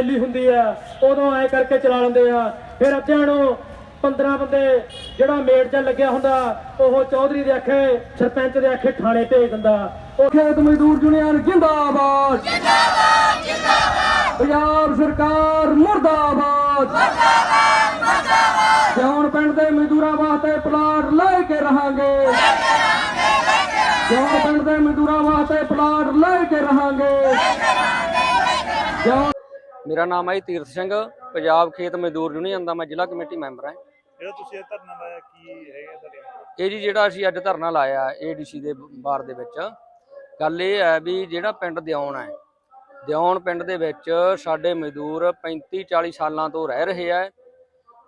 Rally ਹੁੰਦੀ ਆ, ਉਦੋਂ ਐ ਕਰਕੇ ਚਲਾ ਲੈਂਦੇ ਆ। ਫਿਰ ਅੱਧਿਆਂ ਨੂੰ 15 ਬੰਦੇ, ਜਿਹੜਾ ਮੇੜ 'ਚ ਲੱਗਿਆ ਹੁੰਦਾ, ਉਹ ਚੌਧਰੀ ਦੇ ਆਖੇ, ਸਰਪੰਚ ਦੇ ਆਖੇ ਥਾਣੇ ਭੇਜ ਦਿੰਦਾ। ਉਹ ਖੇਤ ਮਜ਼ਦੂਰ ਯੂਨੀਅਨ ਜਿੰਦਾਬਾਦ। ਜਿੰਦਾਬਾਦ ਜਿੰਦਾਬਾਦ। ਪੰਜਾਬ ਸਰਕਾਰ ਮੁਰਦਾਬਾਦ। ਮੁਰਦਾਬਾਦ ਮੁਰਦਾਬਾਦ। ਜੌਨ ਪਿੰਡ ਦੇ ਮਜ਼ਦੂਰਾਂ ਵਾਸਤੇ ਪਲਾਟ ਲੈ ਕੇ ਰਹਾਂਗੇ। ਜੌਨ ਪਿੰਡ ਦੇ ਮਜ਼ਦੂਰਾਂ ਵਾਸਤੇ ਪਲਾਟ ਲੈ ਕੇ ਰਹਾਂਗੇ। ਜੌਨ ਮੇਰਾ ਨਾਮ ਹੈ ਜੀ ਤੀਰਥ ਸਿੰਘ ਪੰਜਾਬ ਖੇਤ ਮਜ਼ਦੂਰ ਯੂਨੀਅਨ ਦਾ ਮੈਂ ਜ਼ਿਲ੍ਹਾ ਕਮੇਟੀ ਮੈਂਬਰ ਹਾਂ। ਜਿਹੜਾ ਤੁਸੀਂ ਇਹ ਧਰਨਾ ਲਾਇਆ ਕੀ ਹੈਗਾ ਤੁਹਾਡੇ ਇਹ ਜੀ ਜਿਹੜਾ ਅਸੀਂ ਅੱਜ ਧਰਨਾ ਲਾਇਆ ਏਡੀਸੀ ਦੇ ਬਾਰ ਦੇ ਵਿੱਚ ਗੱਲ ਇਹ ਹੈ ਵੀ ਜਿਹੜਾ ਪਿੰਡ ਦਿਉਣ ਹੈ ਦਿਉਣ ਪਿੰਡ ਦੇ ਵਿੱਚ ਸਾਡੇ ਮਜ਼ਦੂਰ 35 40 ਸਾਲਾਂ ਤੋਂ ਰਹਿ ਰਹੇ ਆ।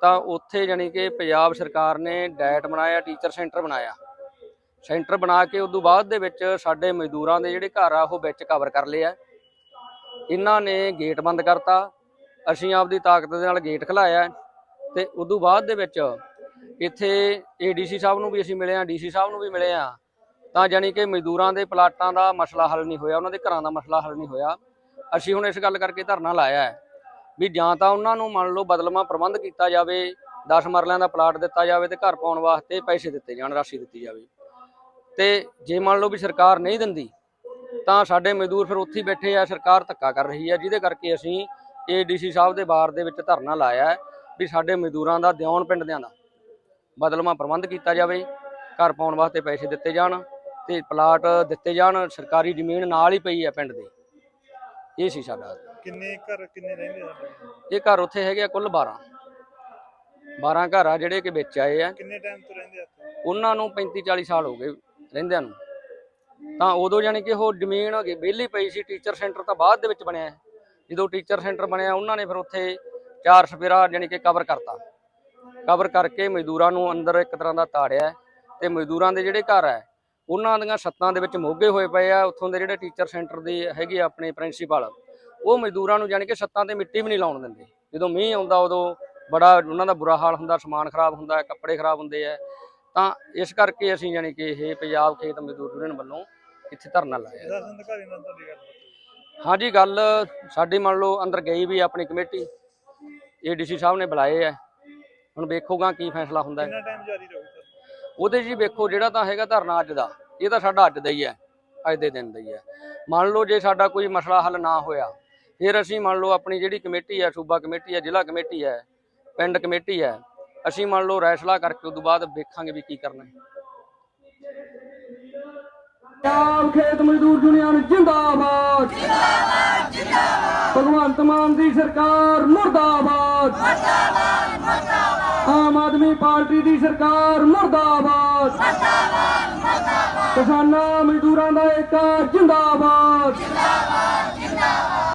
ਤਾਂ ਉੱਥੇ ਜਾਣੀ ਕਿ ਪੰਜਾਬ ਸਰਕਾਰ ਨੇ ਡਾਇਟ ਬਣਾਇਆ ਟੀਚਰ ਸੈਂਟਰ ਬਣਾਇਆ। ਸੈਂਟਰ ਬਣਾ ਕੇ ਉਦੋਂ ਬਾਅਦ ਦੇ ਵਿੱਚ ਸਾਡੇ ਮਜ਼ਦੂਰਾਂ ਦੇ ਜਿਹੜੇ ਘਰ ਆ ਉਹ ਵਿੱਚ ਕਵਰ ਕਰ ਲਏ ਆ। ਇਹਨਾਂ ਨੇ ਗੇਟ ਬੰਦ ਕਰਤਾ। ਅਸੀਂ ਆਪਦੀ ਤਾਕਤ ਦੇ ਨਾਲ ਗੇਟ ਖਲਾਇਆ ਤੇ ਉਦੋਂ ਬਾਅਦ ਦੇ ਵਿੱਚ ਇੱਥੇ ਏਡੀਸੀ ਸਾਹਿਬ ਨੂੰ ਵੀ ਅਸੀਂ ਮਿਲੇ ਆ ਡੀਸੀ ਸਾਹਿਬ ਨੂੰ ਵੀ ਮਿਲੇ ਆ ਤਾਂ ਜਾਣੀ ਕਿ ਮਜ਼ਦੂਰਾਂ ਦੇ ਪਲਾਟਾਂ ਦਾ ਮਸਲਾ ਹੱਲ ਨਹੀਂ ਹੋਇਆ, ਉਹਨਾਂ ਦੇ ਘਰਾਂ ਦਾ ਮਸਲਾ ਹੱਲ ਨਹੀਂ ਹੋਇਆ। ਅਸੀਂ ਹੁਣ ਇਸ ਗੱਲ ਕਰਕੇ ਧਰਨਾ ਲਾਇਆ ਹੈ ਵੀ ਜਾਂ ਤਾਂ ਉਹਨਾਂ ਨੂੰ ਮੰਨ ਲਓ ਬਦਲਵਾਂ ਪ੍ਰਬੰਧ ਕੀਤਾ ਜਾਵੇ 10 ਮਰਲਿਆਂ ਦਾ ਪਲਾਟ ਦਿੱਤਾ ਜਾਵੇ ਤੇ ਘਰ ਪਾਉਣ ਵਾਸਤੇ ਪੈਸੇ ਦਿੱਤੇ ਜਾਣ, ਰਾਸ਼ੀ ਦਿੱਤੀ ਜਾਵੇ। ਤੇ ਜੇ ਮੰਨ ਲਓ ਵੀ ਸਰਕਾਰ ਨਹੀਂ ਦਿੰਦੀ ਤਾਂ ਸਾਡੇ ਮਜ਼ਦੂਰ ਫਿਰ ਉੱਥੇ ਬੈਠੇ ਆ ਸਰਕਾਰ ਧੱਕਾ ਕਰ ਰਹੀ ਹੈ ਜਿਹਦੇ ਕਰਕੇ ਅਸੀਂ ਏਡੀਸੀ ਸਾਹਿਬ ਦੇ ਬਾਰ ਦੇ ਵਿੱਚ ਧਰਨਾ ਲਾਇਆ ਹੈ ਵੀ ਸਾਡੇ ਮਜ਼ਦੂਰਾਂ ਦਾ ਦਿਉਣ ਪਿੰਡ ਦਿਆਂ ਦਾ ਬਦਲਵਾਂ ਪ੍ਰਬੰਧ ਕੀਤਾ ਜਾਵੇ ਘਰ ਪਾਉਣ ਵਾਸਤੇ ਪੈਸੇ ਦਿੱਤੇ ਜਾਣ ਤੇ ਪਲਾਟ ਦਿੱਤੇ ਜਾਣ ਸਰਕਾਰੀ ਜ਼ਮੀਨ ਨਾਲ ਹੀ ਪਈ ਹੈ ਪਿੰਡ ਦੇ। ਇਹ ਸੀ ਸਾਡਾ। ਕਿੰਨੇ ਘਰ ਕਿੰਨੇ ਰਹਿੰਦੇ ਸਾਡੇ ਇਹ ਘਰ ਉੱਥੇ ਹੈਗੇ ਆ ਕੁੱਲ 12 12 ਘਰ ਆ ਜਿਹੜੇ ਕਿ ਵਿੱਚ ਆਏ ਆ। ਕਿੰਨੇ ਟਾਈਮ ਤੋਂ ਰਹਿੰਦੇ ਆ ਉਹਨਾਂ ਨੂੰ 35 40 ਸਾਲ ਹੋ ਗਏ ਰਹਿੰਦਿਆਂ ਨੂੰ। ਤਾਂ ਉਦੋਂ ਜਾਣੀ ਕਿ ਉਹ ਜ਼ਮੀਨ ਹੈਗੀ ਵਿਹਲੀ ਪਈ ਸੀ ਟੀਚਰ ਸੈਂਟਰ ਤਾਂ ਬਾਅਦ ਦੇ ਵਿੱਚ ਬਣਿਆ ਜਦੋਂ ਟੀਚਰ ਸੈਂਟਰ ਬਣਿਆ, ਉਹਨਾਂ ਨੇ ਫਿਰ ਉੱਥੇ ਚਾਰ ਸਪੇਰਾ ਜਾਣੀ ਕਿ ਕਵਰ ਕਰਤਾ। ਕਵਰ ਕਰਕੇ ਮਜ਼ਦੂਰਾਂ ਨੂੰ ਅੰਦਰ ਇੱਕ ਤਰ੍ਹਾਂ ਦਾ ਤਾੜਿਆ ਹੈ ਤੇ ਮਜ਼ਦੂਰਾਂ ਦੇ ਜਿਹੜੇ ਘਰ ਹੈ, ਉਹਨਾਂ ਦੀਆਂ ਛੱਤਾਂ ਦੇ ਵਿੱਚ ਮੋਗੇ ਹੋਏ ਪਏ ਆ, ਉੱਥੋਂ ਦੇ ਜਿਹੜੇ ਟੀਚਰ ਸੈਂਟਰ ਦੇ ਹੈਗੇ ਆ ਆਪਣੇ ਪ੍ਰਿੰਸੀਪਲ ਉਹ ਮਜ਼ਦੂਰਾਂ ਨੂੰ ਜਾਣੀ ਕਿ ਛੱਤਾਂ ਤੇ ਮਿੱਟੀ ਵੀ ਨਹੀਂ ਲਾਉਣ ਦਿੰਦੇ। ਜਦੋਂ ਮੀਂਹ ਆਉਂਦਾ ਉਦੋਂ ਬੜਾ ਉਹਨਾਂ ਦਾ ਬੁਰਾ ਹਾਲ ਹੁੰਦਾ, ਸਮਾਨ ਖਰਾਬ ਹੁੰਦਾ, ਕੱਪੜੇ ਖਰਾਬ ਹੁੰਦੇ ਆ। ਤਾਂ ਇਸ ਕਰਕੇ ਅਸੀਂ ਜਾਣੀ ਕਿ ਇਹ ਪੰਜਾਬ ਖੇਤ ਮਜ਼ਦੂਰ ਯੂਨੀਅਨ ਵੱਲੋਂ ਇੱਥੇ ਧਰਨਾ ਲਾਇਆ ਦਸ ਅਧਿਕਾਰੀ ਨਾਲ ਤੁਹਾਡੀ ਗੱਲ ਹਾਂਜੀ ਗੱਲ ਸਾਡੀ ਮੰਨ ਲਓ ਅੰਦਰ ਗਈ ਵੀ ਆਪਣੀ ਕਮੇਟੀ। ਏਡੀਸੀ ਸਾਹਿਬ ਨੇ ਬੁਲਾਏ ਆ। ਹੁਣ ਵੇਖੋਗਾ ਕੀ ਫੈਸਲਾ ਹੁੰਦਾ। ਹੈ ਕਿੰਨਾ ਟਾਈਮ ਜਾਰੀ ਰਹੂ ਧਰਨਾ? ਉਹਦੇ ਜੀ ਵੇਖੋ ਜਿਹੜਾ ਤਾਂ ਹੈਗਾ ਧਰਨਾ ਅੱਜ ਦਾ ਇਹ ਤਾਂ ਸਾਡਾ ਅੱਜ ਦਾ ਹੀ ਹੈ ਅੱਜ ਦੇ ਦਿਨ ਦਾ ਹੀ ਹੈ ਮੰਨ ਲਓ ਜੇ ਸਾਡਾ ਕੋਈ ਮਸਲਾ ਹੱਲ ਨਾ ਹੋਇਆ ਫਿਰ ਅਸੀਂ ਮੰਨ ਲਓ ਆਪਣੀ ਜਿਹੜੀ ਕਮੇਟੀ ਹੈ ਸੂਬਾ ਕਮੇਟੀ ਹੈ ਜ਼ਿਲ੍ਹਾ ਕਮੇਟੀ ਹੈ ਪਿੰਡ ਕਮੇਟੀ ਹੈ ਅਸੀਂ ਮੰਨ ਲਓ ਰੈਸਲਾ ਕਰਕੇ ਉਦੋਂ ਬਾਅਦ ਵੇਖਾਂਗੇ ਵੀ ਕੀ ਕਰਨਾ। ਹੈ ਪੰਜਾਬ ਖੇਤ ਮਜ਼ਦੂਰ ਯੂਨੀਅਨ ਜਿੰਦਾਬਾਦ। ਜਿੰਦਾਬਾਦ ਜਿੰਦਾਬਾਦ ਭਗਵੰਤ ਮਾਨ ਦੀ ਸਰਕਾਰ ਮੁਰਦਾਬਾਦ। ਮੁਰਦਾਬਾਦ ਮੁਰਦਾਬਾਦ। ਆਮ ਆਦਮੀ ਪਾਰਟੀ ਦੀ ਸਰਕਾਰ ਮੁਰਦਾਬਾਦ। ਮੁਰਦਾਬਾਦ ਮੁਰਦਾਬਾਦ। ਕਿਸਾਨਾਂ ਮਜ਼ਦੂਰਾਂ ਦਾ ਏਕਾ ਜਿੰਦਾਬਾਦ।